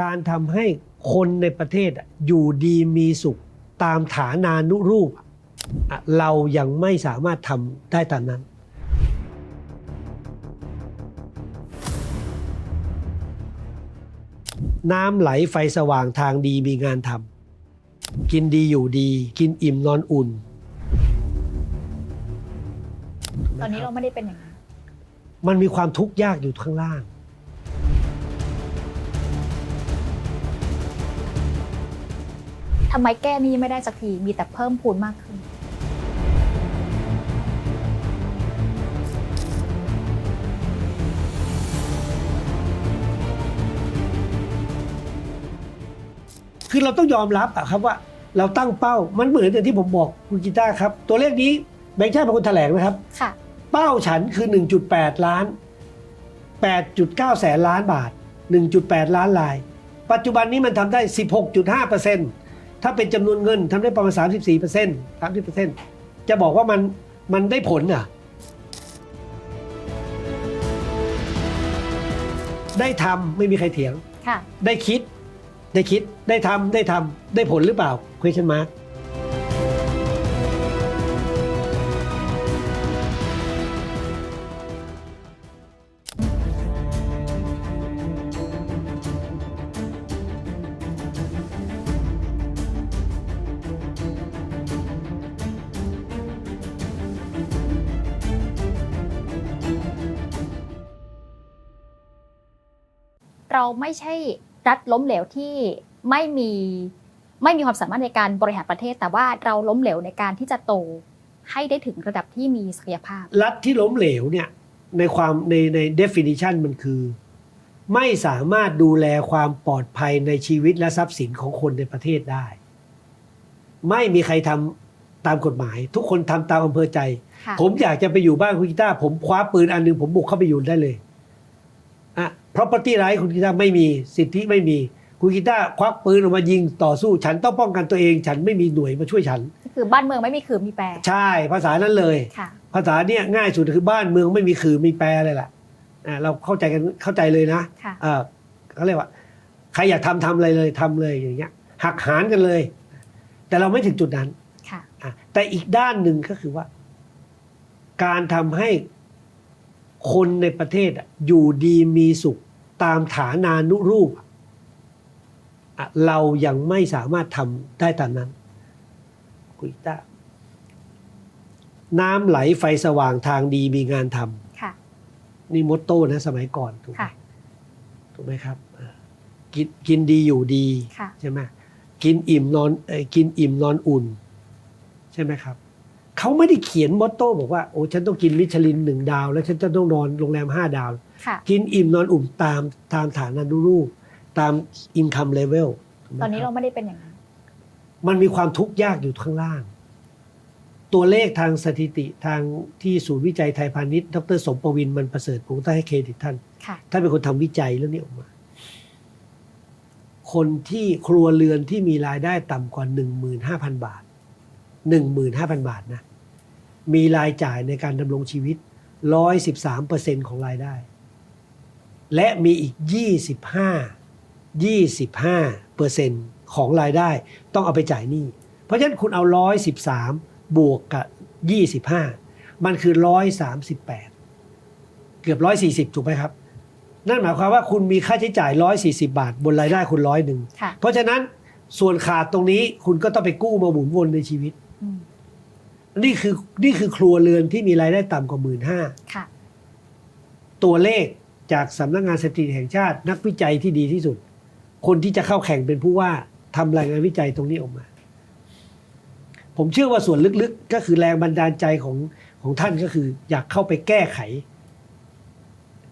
การทำให้คนในประเทศอะอยู่ดีมีสุขตามฐานานุรูปอะเรายังไม่สามารถทำได้ตามนั้น น้ำไหลไฟสว่างทางดีมีงานทำกินดีอยู่ดี กินอิ่มนอนอุ่น ตอนนี้เราไม่ได้เป็นอย่างนั้นมันมีความทุกข์ยากอยู่ข้างล่างำไมแก้หนี้ไม่ได้สักทีมีแต่เพิ่มพูนมากขึ้น คือเราต้องยอมรับอะครับว่าเราตั้งเป้ามันเหมือนอย่างที่ผมบอกคุณกีตาร์ครับ ตัวเลขนี้แบงค์ชาติเป็นคนแถลงนะครับ ค่ะ เป้าฉันคือ 1.8 ล้าน 8.9 แสนล้านบาท 1.8 ล้านลาย ปัจจุบันนี้มันทำได้ 16.5% ถ้าเป็นจำนวนเงินทำได้ประมาณ34% 30%จะบอกว่ามันมันได้ผลอะ ได้ทำไม่มีใครเถียงค่ะได้คิด ได้คิด ได้ทำได้ทำได้ผลหรือเปล่า question mark เราไม่ใช่รัฐล้มเหลวที่ไม่มีไม่มีความสามารถในการบริหารประเทศ แต่ว่าเราล้มเหลวในการที่จะโตให้ได้ถึงระดับที่มีศักยภาพ รัฐที่ล้มเหลวเนี่ยในความในใน definition มันคือ ไม่สามารถดูแลความปลอดภัยในชีวิตและทรัพย์สินของคนในประเทศได้ ไม่มีใครทำตามกฎหมาย ทุกคนทำตามอำเภอใจค่ะผมอยากจะไปอยู่บ้านคุณกีตาร์ผมคว้าปืนอันหนึ่งผมบุกเข้าไปอยู่ได้เลย อะ property right คุณกีตาร์ไม่มีสิทธิไม่มี คุณกีตาร์ควักปืนออกมายิงต่อสู้ ฉันต้องป้องกันตัวเอง ฉันไม่มีหน่วยมาช่วยฉัน คือบ้านเมืองไม่มีคือมีแปร ใช่ภาษานั้นเลย ค่ะ ภาษาเนี่ยง่ายสุดคือบ้านเมืองไม่มีคือมีแปรเลยแหละอ่าเราเข้าใจกันเข้าใจเลยนะค่ะ เออเขาเรียกว่าใครอยากทำทำอะไรเลยทำเลยอย่างเงี้ย หักหารกันเลย แต่เราไม่ถึงจุดนั้น ค่ะ อะแต่อีกด้านหนึ่งก็คือว่า การทำให้ คนในประเทศอะอยู่ดีมีสุขตามฐานานุรูปอะเรายังไม่สามารถทำได้ตามนั้นกุยต้าน้ำไหลไฟสว่างทางดีมีงานทำค่ะนี่มอตโต้นะสมัยก่อนถูกไหมค่ะถูกไหมครับอ่ากินกินดีอยู่ดีค่ะใช่ไหมกินอิ่มนอนเอ่อกินอิ่มนอนอุ่น ใช่ไหมครับ เขาไม่ได้เขียนมอตโต้บอกว่าโอ้ฉันต้องกินมิชลินหนึ่งดาว แล้วฉันจะต้องนอนโรงแรมห้าดาวค่ะกินอิ่มนอนอุ่นตามตามฐานานุรูปตามอินคัมเลเวลตอนนี้เราไม่ได้เป็นอย่างนั้น มันมีความทุกข์ยากอยู่ข้างล่าง ตัวเลขทางสถิติทางที่ศูนย์วิจัยไทยพาณิชย์ ดรสมประวินมันประเสริฐผมต้องให้เครดิตท่านค่ะท่านเป็นคนทำวิจัยเรื่องนี้ออกมา คนที่ครัวเรือนที่มีรายได้ต่ำกว่า15,000บาท 15,000 บาทนะ มีรายจ่ายในการดำรงชีวิต 113%ของรายได้ และมีอีก 25 25%ของรายได้ ต้องเอาไปจ่ายหนี้ เพราะฉะนั้นคุณเอา 113 บวกกับ 25 มันคือ 138 เกือบ 140 ถูกไหมครับนั่นหมายความว่าคุณมีค่าใช้จ่าย 140 บาท บนรายได้คุณร้อยหนึ่งค่ะเพราะฉะนั้นส่วนขาดตรงนี้คุณก็ต้องไปกู้มาหมุนวนในชีวิตอืม นี่คือนี่คือครัวเรือนที่มีรายได้ต่ำกว่าหมื่นห้าค่ะ ตัวเลขจากสำนักงานสถิติแห่งชาติ นักวิจัยที่ดีที่สุด คนที่จะเข้าแข่งเป็นผู้ว่าทำรายงานวิจัยตรงนี้ออกมา ผมเชื่อว่าส่วนลึกๆ ก็คือแรงบันดาลใจของของท่านก็คือ อยากเข้าไปแก้ไข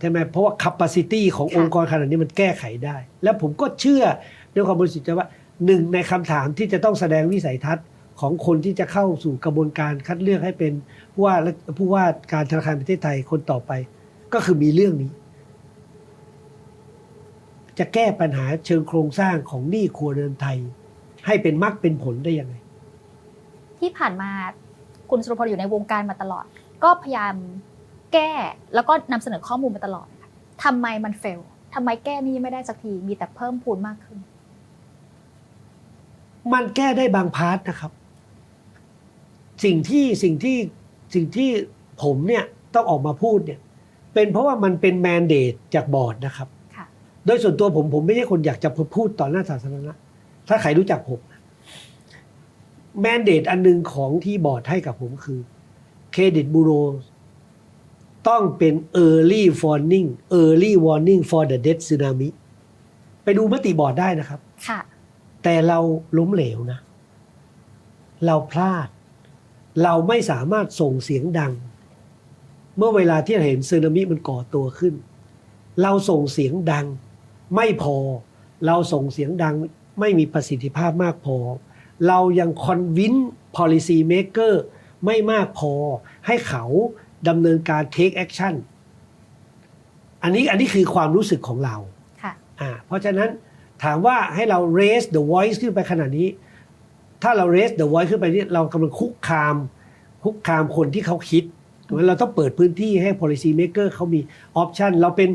ใช่ไหมเพราะว่า capacity ของค่ะองค์กรขนาดนี้มันแก้ไขได้ แล้วผมก็เชื่อด้วยความบริสุทธิ์ใจว่าหนึ่งในคำถามที่จะต้องแสดงวิสัยทัศน์ ของคนที่จะเข้าสู่กระบวนการคัดเลือกให้เป็นผู้ว่าและผู้ว่าการธนาคารประเทศไทยคนต่อไป ก็คือมีเรื่องนี้ จะแก้ปัญหาเชิงโครงสร้างของหนี้ครัวเรือนไทย ให้เป็นมรรคเป็นผลได้ยังไง ที่ผ่านมาคุณสุรพลอยู่ในวงการมาตลอด ก็พยายามแก้แล้วก็นำเสนอข้อมูลมาตลอดนะคะทำไมมันเฟลทำไมแก้หนี้ไม่ได้สักทีมีแต่เพิ่มพูนมากขึ้น มันแก้ได้บางพาร์ทนะครับ สิ่งที่สิ่งที่สิ่งที่ผมเนี่ยต้องออกมาพูดเนี่ยเป็นเพราะว่ามันเป็นแมนเดตจากบอร์ดนะครับค่ะโดยส่วนตัวผมผมไม่ใช่คนอยากจะพูดต่อหน้าสาธารณะถ้าใครรู้จักผมแมนเดตอันหนึงของที่บอร์ดให้กับผมคือเครดิตบูโรต้องเป็น early warning early warning for the debt tsunami ไปดูมติบอร์ดได้นะครับ ค่ะ แต่เราล้มเหลวนะ เราพลาด เราไม่สามารถส่งเสียงดัง เมื่อเวลาที่เราเห็นสึนามิมันก่อตัวขึ้น เราส่งเสียงดังไม่พอ เราส่งเสียงดังไม่มีประสิทธิภาพมากพอ เรายังคอนวิน policy maker ไม่มากพอให้เขาดำเนินการ take action อันนี้อันนี้คือความรู้สึกของเรา ค่ะ อ่า เพราะฉะนั้นถามว่าให้เรา raise the voice ขึ้นไปขนาดนี้ ถ้าเรา raise the voice ขึ้นไปนี่เรากำลังคุกคาม คุกคามคนที่เขาคิดถูกไหมเราต้องเปิดพื้นที่ให้ policy maker เขามี option เราเป็น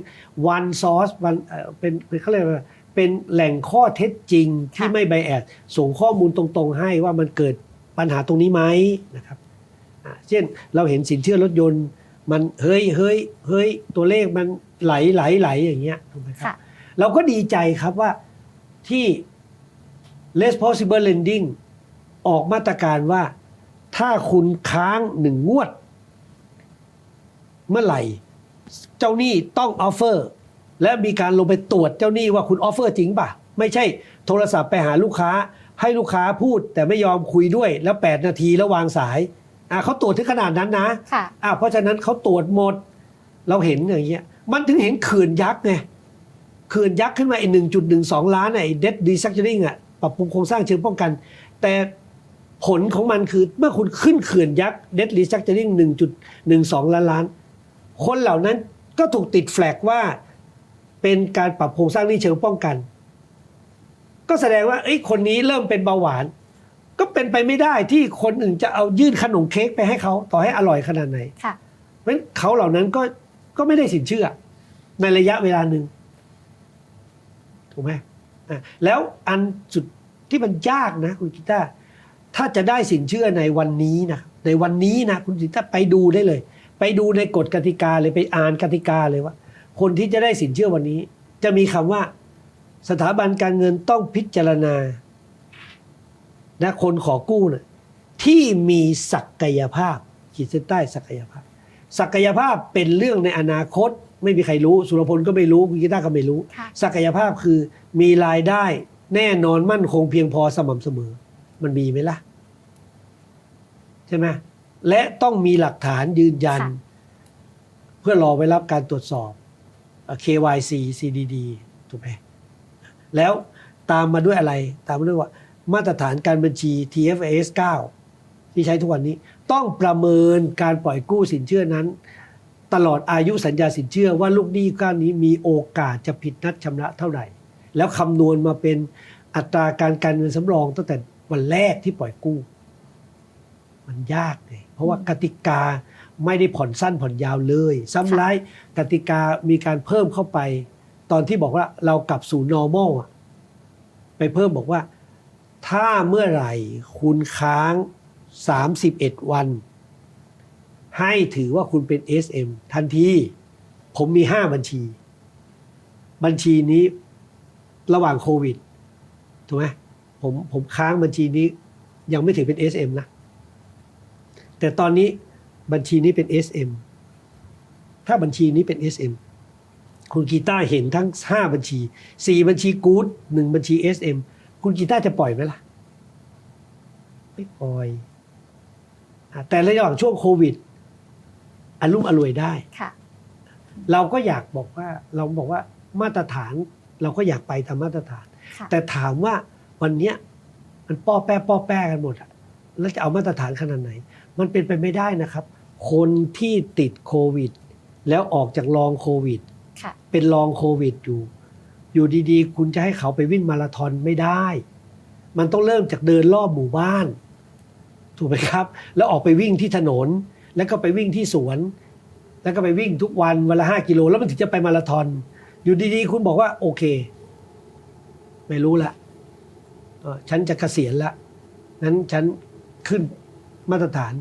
one source one เอ่อเป็นเป็นเขาเรียกว่าเป็นแหล่งข้อเท็จจริงที่ค่ะไม่ไบแอดส่งข้อมูลตรงๆให้ว่ามันเกิดปัญหาตรงนี้ไหมนะครับอ่าเช่นเราเห็นสินเชื่อรถยนต์ มันเฮ้ยเฮ้ยเฮ้ยตัวเลขมันไหลไหลไหลอย่างเงี้ยถูกไหมครับค่ะเราก็ดีใจครับว่าที่ less possible lending ออกมาตรการว่า ถ้าคุณค้างหนึ่งงวด เมื่อไหร่ เจ้าหนี้ต้องออฟเฟอร์ และมีการลงไปตรวจเจ้าหนี้ว่าคุณออฟเฟอร์จริงป่ะ ไม่ใช่โทรศัพท์ไปหาลูกค้า ให้ลูกค้าพูดแต่ไม่ยอมคุยด้วยแล้ว 8 นาทีแล้ววางสายอะเขาตรวจถึงขนาดนั้นนะค่ะอะเพราะฉะนั้นเขาตรวจหมด เราเห็นอย่างเงี้ยมันถึงเห็นเขื่อนยักษ์ไงเขื่อนยักษ์ขึ้นมาไอ้หนึ่งจุดหนึ่งสองล้านไอ้เด d ดีซัก t ริงอะปรับปรุงโครงสร้างเชิงป้องกัน แต่ ผลของมันคือเมื่อคุณขึ้นเขื่อนยักษ์เด d ดีซัก t ริงหนึ่งจุดหนึ่งสองล้านล้าน คนเหล่านั้นก็ถูกติดแฟลกว่าเป็นการปรับโครงสร้างหนี้เชิงป้องกัน ก็แสดงว่าเอ้ยคนนี้เริ่มเป็นเบาหวาน ก็เป็นไปไม่ได้ที่คนอื่นจะเอายื่นขนมเค้กไปให้เขาต่อให้อร่อยขนาดไหนค่ะเพราะฉะนั้นเขาเหล่านั้นก็ก็ไม่ได้สินเชื่อ ในระยะเวลาหนึ่งถูกไหมอะแล้วอันสุดที่มันยากนะคุณกีตาร์ ถ้าจะได้สินเชื่อในวันนี้นะในวันนี้นะคุณกีตาร์ไปดูได้เลย ไปดูในกฎกติกาเลยไปอ่านกติกาเลยว่า คนที่จะได้สินเชื่อวันนี้ จะมีคำว่า สถาบันการเงินต้องพิจารณานะคนขอกู้นะที่มีศักยภาพขีดเส้นใต้ศักยภาพ ศักยภาพเป็นเรื่องในอนาคต ไม่มีใครรู้ สุรพลก็ไม่รู้คุณกีตาร์ก็ไม่รู้ค่ะศักยภาพคือมีรายได้แน่นอนมั่นคงเพียงพอสม่ำเสมอ มันมีไหมล่ะ ใช่ไหมและต้องมีหลักฐานยืนยันค่ะเพื่อรอไว้รับการตรวจสอบเอ่อ KYC CDD ถูกไหมแล้วตามมาด้วยอะไร ตามมาด้วยว่า มาตรฐานการบัญชี TFS 9 ที่ใช้ทุกวันนี้ ต้องประเมินการปล่อยกู้สินเชื่อนั้น ตลอดอายุสัญญาสินเชื่อว่าลูกหนี้ก้อนนี้มีโอกาสจะผิดนัดชำระเท่าไหร่ แล้วคำนวณมาเป็นอัตราการการเงินสำรองตั้งแต่ วันแรกที่ปล่อยกู้ มันยากเลยเพราะว่ากติกาไม่ได้ผ่อนสั้นผ่อนยาวเลยซ้ำร้ายกติกามีการเพิ่มเข้าไป ตอนที่บอกว่าเรากลับสู่ normal อะไปเพิ่มบอกว่า ถ้าเมื่อไหร่คุณค้าง 31 วัน ให้ถือว่าคุณเป็น SM ทันที ผมมี 5 บัญชี บัญชีนี้ระหว่างโควิด ถูกไหม ผมผมค้างบัญชีนี้ยังไม่ถือเป็น SM นะ แต่ตอนนี้บัญชีนี้เป็น SM ถ้าบัญชีนี้เป็น SM คุณกีตาร์เห็นทั้ง 5 บัญชี 4 บัญชีกู๊ด1บัญชี SM คุณกีตาร์จะปล่อยไหมล่ะ ไม่ปล่อยอะแต่ระหว่างช่วงโควิดอารมุ่มอรวยได้ค่ะเราก็อยากบอกว่าเราบอกว่ามาตรฐานเราก็อยากไปตามมาตรฐานค่ะแต่ถามว่า วันเนี้ยมันป้อแป้ป้อแป้กันหมดอะแล้วจะเอามาตรฐานขนาดไหน มันเป็นไปไม่ได้นะครับ คนที่ติดโควิด แล้วออกจากลองโควิด ค่ะ เป็นลองโควิดอยู่ อยู่ดีๆ คุณจะให้เขาไปวิ่งมาราธอนไม่ได้ มันต้องเริ่มจากเดินรอบหมู่บ้าน ถูกไหมครับ แล้วออกไปวิ่งที่ถนน แล้วก็ไปวิ่งที่สวน แล้วก็ไปวิ่งทุกวันวันละห้ากิโล แล้วมันถึงจะไปมาราธอน อยู่ดีๆ คุณบอกว่าโอเค ไม่รู้ละเอ่อ ฉันจะเกษียณละนั้นฉันขึ้นมาตรฐาน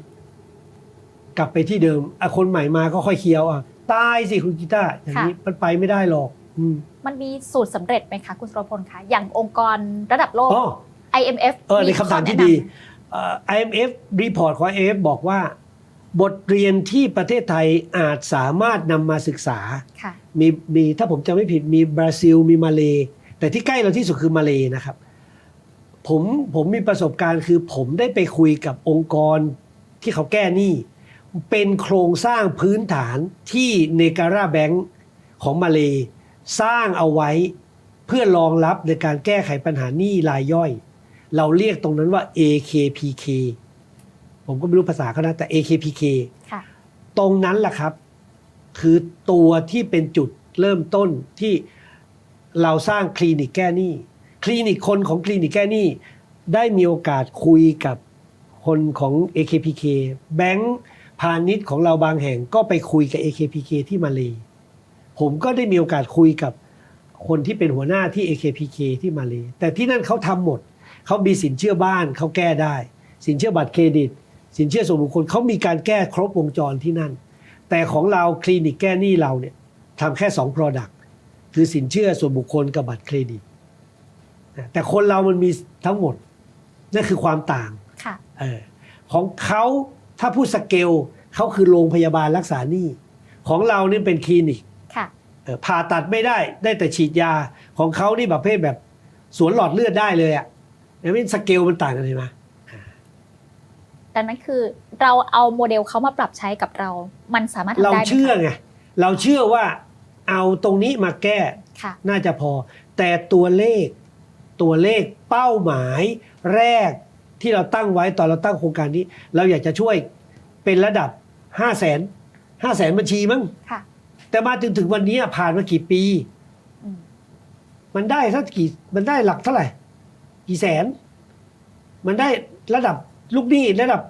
กลับไปที่เดิมอะคนใหม่มาก็ค่อยเคี้ยวอะตายสิคุณกีตาร์อย่างนี้มันไปไม่ได้หรอกอืมมันมีสูตรสำเร็จไหมคะคุณสุรพลคะอย่างองค์กรระดับโลกอ๋อ IMF เออในคำถามที่ดีข้อแนะนเอ่อ IMF รีพอร์ตของ IMF บอกว่า บทเรียนที่ประเทศไทยอาจสามารถนำมาศึกษาำค่ะมีมีถ้าผมจำไม่ผิดมีบราซิลมีมาเล แต่ที่ใกล้เราที่สุดคือมาเลนะครับ ผมผมมีประสบการณ์คือผมได้ไปคุยกับองค์กรที่เขาแก้หนี้ เป็นโครงสร้างพื้นฐานที่เนการาแบงก์ของมาเลสร้างเอาไว้เพื่อรองรับในการแก้ไขปัญหาหนี้รายย่อย เราเรียกตรงนั้นว่า AKPK ผมก็ไม่รู้ภาษาเขานะแต่ AKPK ค่ะตรงนั้นแหละครับ คือตัวที่เป็นจุดเริ่มต้นที่เราสร้างคลินิกแก้หนี้ คลินิกคนของคลินิกแก้หนี้ได้มีโอกาสคุยกับคนของ AKPK แบงก์พาณิชย์ของเราบางแห่งก็ไปคุยกับ AKPK ที่มาเลยผมก็ได้มีโอกาสคุยกับคนที่เป็นหัวหน้าที่ AKPK ที่มาเลยแต่ที่นั่นเขาทำหมด เขามีสินเชื่อบ้านเขาแก้ได้ สินเชื่อบัตรเครดิต สินเชื่อส่วนบุคคลเขามีการแก้ครบวงจรที่นั่น แต่ของเราคลินิกแก้หนี้เราเนี่ยทำแค่ 2 Product คือสินเชื่อส่วนบุคคลกับบัตรเครดิต แต่คนเรามันมีทั้งหมดนั่นคือความต่างค่ะเออของเขาถ้าพูดสเกลเขาคือโรงพยาบาลรักษาหนี้ของเราเนี่ยเป็นคลินิกค่ะเอ่อผ่าตัดไม่ได้ได้แต่ฉีดยาของเขานี่ประเภทแบบสวนหลอดเลือดได้เลยอะ่ะเห็นไหมสเกลมันต่างกันเลยไหมดังนั้นคือเราเอาโมเดลเขามาปรับใช้กับเรา มันสามารถทำเราได้ไหมคะเชื่อไงเราเชื่อว่าเอาตรงนี้มาแก้ค่ะน่าจะพอ แต่ตัวเลข ตัวเลขเป้าหมายแรกที่เราตั้งไว้ตอนเราตั้งโครงการนี้ เราอยากจะช่วยเป็นระดับ 5 0 0แสนห้าแสนบัญชีมั้งค่ะ แต่มาถึงถึงวันนี้ผ่านมากี่ปีอืมมันได้สักกี่มันได้หลักเท่าไหร่ กี่แสน มันได้ระดับลูกหนี้ระดับ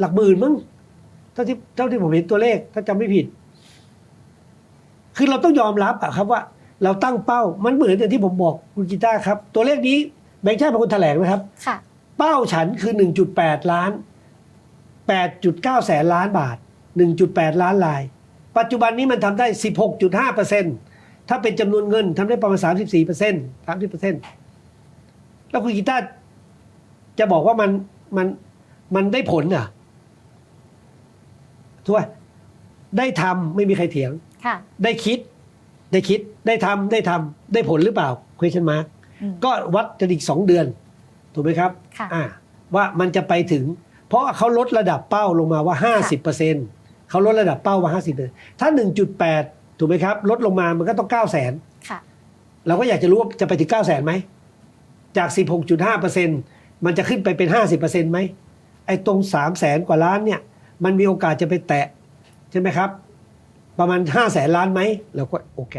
หลักหมื่นมั้งเท่าที่เท่าที่ผมเห็นตัวเลขถ้าจำไม่ผิด คือเราต้องยอมรับอะครับว่า เราตั้งเป้ามันเหมือนอย่างที่ผมบอกคุณกีตาร์ครับ ตัวเลขนี้แบงค์ชาติเป็นคนแถลงนะครับ ค่ะ เป้าฉันคือ 1.8 ล้าน 8.9 แสนล้านบาท 1.8 ล้านลาย ปัจจุบันนี้มันทำได้ 16.5เปอร์เซ็นถ้าเป็นจำนวนเงินทำได้ประมาณ 34เปอร์เซ็นต์30เปอร์เซ็นต์แล้วคุณกีตาร์จะบอกว่ามันมันมันได้ผลเหรอะถูกไหมได้ทำไม่มีใครเถียง ค่ะ ได้คิด ได้คิดได้ทำได้ทำได้ผลหรือเปล่า question mark อืม ก็วัดกันอีกสองเดือน ถูกไหมครับค่ะ อ่าว่ามันจะไปถึง เพราะเขาลดระดับเป้าลงมาว่า 50เปอร์เซ็นเขาลดระดับเป้ามา 50เปอร์ถ้า 1.8 ถูกไหมครับ ลดลงมามันก็ต้อง 9 0 0 0 0นค่ะ เราก็อยากจะรู้ว่าจะไปถึง 9 0 0 0 0นไหม จาก 16.5เปอร์เซ็นมันจะขึ้นไปเป็น 50เปอร์เซ็นไหม ไอ้ตรง 3 0 0แสนกว่าล้านเนี่ย มันมีโอกาสจะไปแตะ ใช่ไหมครับ ประมาณ5้าแสนล้านไหมเราก็โอเค